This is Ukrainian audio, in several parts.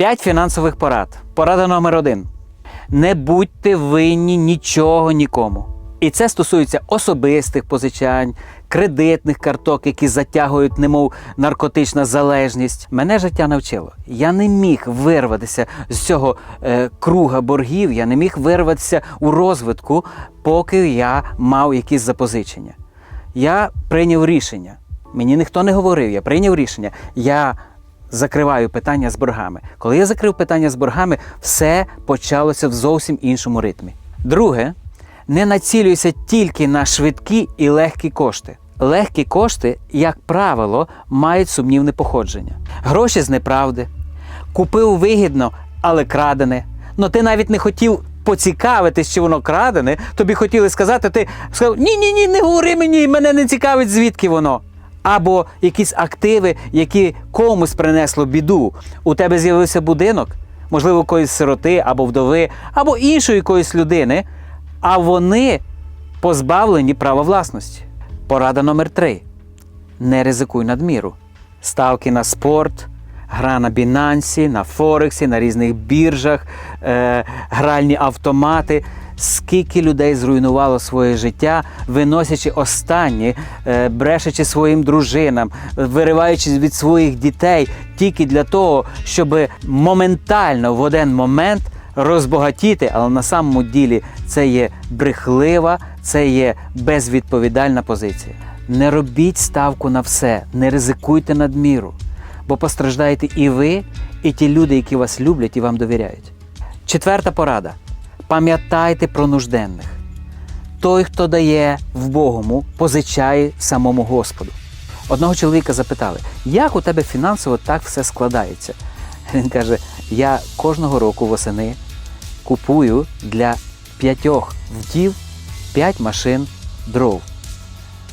П'ять фінансових порад. Порада номер один. Не будьте винні нічого нікому. І це стосується особистих позичань, кредитних карток, які затягують, немов наркотична залежність. Мене життя навчило. Я не міг вирватися з цього е, круга боргів, я не міг вирватися у розвитку, поки я мав якісь запозичення. Я прийняв рішення. Мені ніхто не говорив, я прийняв рішення. Я закриваю питання з боргами. Коли я закрив питання з боргами, все почалося в зовсім іншому ритмі. Друге, не націлюйся тільки на швидкі і легкі кошти. Легкі кошти, як правило, мають сумнівне походження. Гроші з неправди. Купив вигідно, але крадене. Ну ти навіть не хотів поцікавитись, чи воно крадене. Тобі хотіли сказати, ти сказав: ні, ні, ні, не говори мені, мене не цікавить, звідки воно. Або якісь активи, які комусь принесло біду. У тебе з'явився будинок, можливо, якоїсь сироти або вдови, або іншої якоїсь людини, а вони позбавлені права власності. Порада номер три: не ризикуй надміру. Ставки на спорт, гра на Бінансі, на Форексі, на різних біржах, е, гральні автомати. Скільки людей зруйнувало своє життя, виносячи останні, е, брешучи своїм дружинам, вириваючись від своїх дітей тільки для того, щоб моментально в один момент розбагатіти, але на самому ділі це є брехлива, це є безвідповідальна позиція. Не робіть ставку на все, не ризикуйте надміру, бо постраждаєте і ви, і ті люди, які вас люблять і вам довіряють. Четверта порада: пам'ятайте про нужденних. Той, хто дає в Богому, позичає самому Господу. Одного чоловіка запитали, як у тебе фінансово так все складається? Він каже: я кожного року восени купую для п'ятьох вдів п'ять машин дров.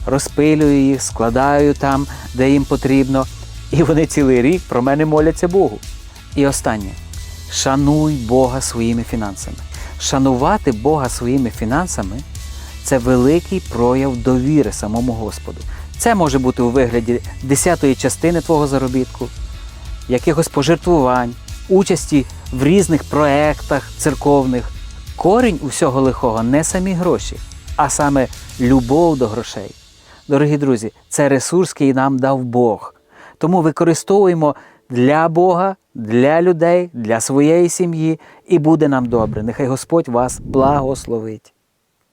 Розпилюю їх, складаю там, де їм потрібно, і вони цілий рік про мене моляться Богу. І останнє: шануй Бога своїми фінансами. Шанувати Бога своїми фінансами це великий прояв довіри самому Господу. Це може бути у вигляді десятої частини твого заробітку, якихось пожертвувань, участі в різних проектах церковних. Корінь усього лихого не самі гроші, а саме любов до грошей. Дорогі друзі, це ресурс, який нам дав Бог. Тому використовуємо для Бога, для людей, для своєї сім'ї, і буде нам добре. Нехай Господь вас благословить.